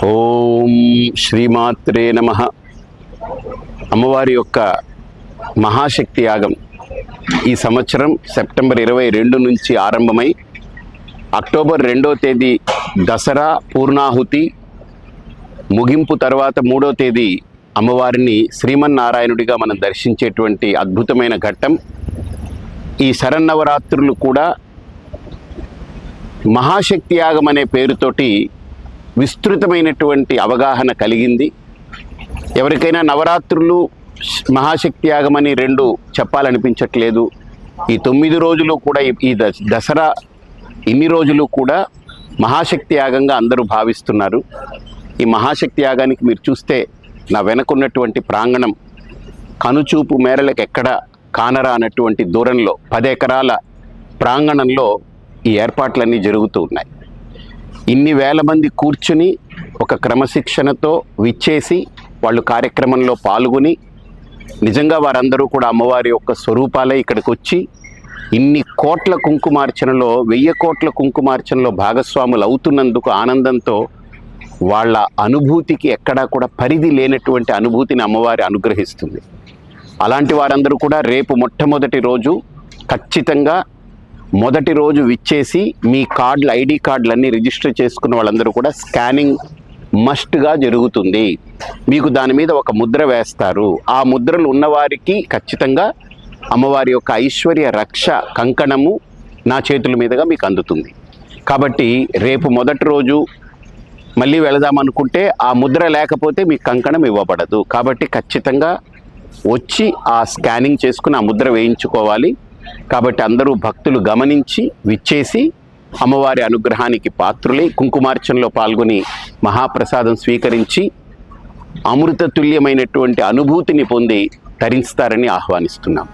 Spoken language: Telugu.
ఓం శ్రీమాత్రే నమ. అమ్మవారి యొక్క మహాశక్తి యాగం ఈ సంవత్సరం సెప్టెంబర్ ఇరవై రెండు నుంచి ఆరంభమై అక్టోబర్ రెండో తేదీ దసరా పూర్ణాహుతి ముగింపు తర్వాత మూడో తేదీ అమ్మవారిని శ్రీమన్నారాయణుడిగా మనం దర్శించేటువంటి అద్భుతమైన ఘట్టం. ఈ శరన్నవరాత్రులు కూడా మహాశక్తి యాగం అనే పేరుతోటి విస్తృతమైనటువంటి అవగాహన కలిగింది. ఎవరికైనా నవరాత్రులు మహాశక్తి యాగం అని రెండు చెప్పాలనిపించట్లేదు. ఈ తొమ్మిది రోజులు కూడా ఈ- దసరా ఇన్ని రోజులు కూడా మహాశక్తి యాగంగా అందరూ భావిస్తున్నారు. ఈ మహాశక్తి యాగానికి మీరు చూస్తే నా వెనకున్నటువంటి ప్రాంగణం కనుచూపు మేరలకు ఎక్కడ కానరా అన్నటువంటి దూరంలో పది ఎకరాల ప్రాంగణంలో ఈ ఏర్పాట్లన్నీ జరుగుతూ ఉన్నాయి. ఇన్ని వేల మంది కూర్చుని ఒక క్రమశిక్షణతో విచ్చేసి వాళ్ళు కార్యక్రమంలో పాల్గొని నిజంగా వారందరూ కూడా అమ్మవారి యొక్క స్వరూపాలే ఇక్కడికి వచ్చి ఇన్ని కోట్ల కుంకుమార్చనలో వెయ్యి కోట్ల కుంకుమార్చనలో భాగస్వాములు అవుతున్నందుకు ఆనందంతో వాళ్ళ అనుభూతికి ఎక్కడా కూడా పరిధి లేనటువంటి అనుభూతిని అమ్మవారి అనుగ్రహిస్తుంది. అలాంటి వారందరూ కూడా రేపు మొట్టమొదటి రోజు ఖచ్చితంగా మొదటి రోజు విచ్చేసి మీ కార్డులు ఐడి కార్డులన్నీ రిజిస్టర్ చేసుకున్న వాళ్ళందరూ కూడా స్కానింగ్ మస్ట్గా జరుగుతుంది. మీకు దాని మీద ఒక ముద్ర వేస్తారు. ఆ ముద్రలు ఉన్నవారికి ఖచ్చితంగా అమ్మవారి యొక్క ఐశ్వర్య రక్ష కంకణము నా చేతుల మీదుగా మీకు అందుతుంది. కాబట్టి రేపు మొదటి రోజు మళ్ళీ వెళదామనుకుంటే ఆ ముద్ర లేకపోతే మీకు కంకణం ఇవ్వబడదు. కాబట్టి ఖచ్చితంగా వచ్చి ఆ స్కానింగ్ చేసుకుని ఆ ముద్ర వేయించుకోవాలి. కాబట్టి అందరూ భక్తులు గమనించి విచ్చేసి అమ్మవారి అనుగ్రహానికి పాత్రులై కుంకుమార్చనలో పాల్గొని మహాప్రసాదం స్వీకరించి అమృతతుల్యమైనటువంటి అనుభూతిని పొంది తరించుతారని ఆహ్వానిస్తున్నాం.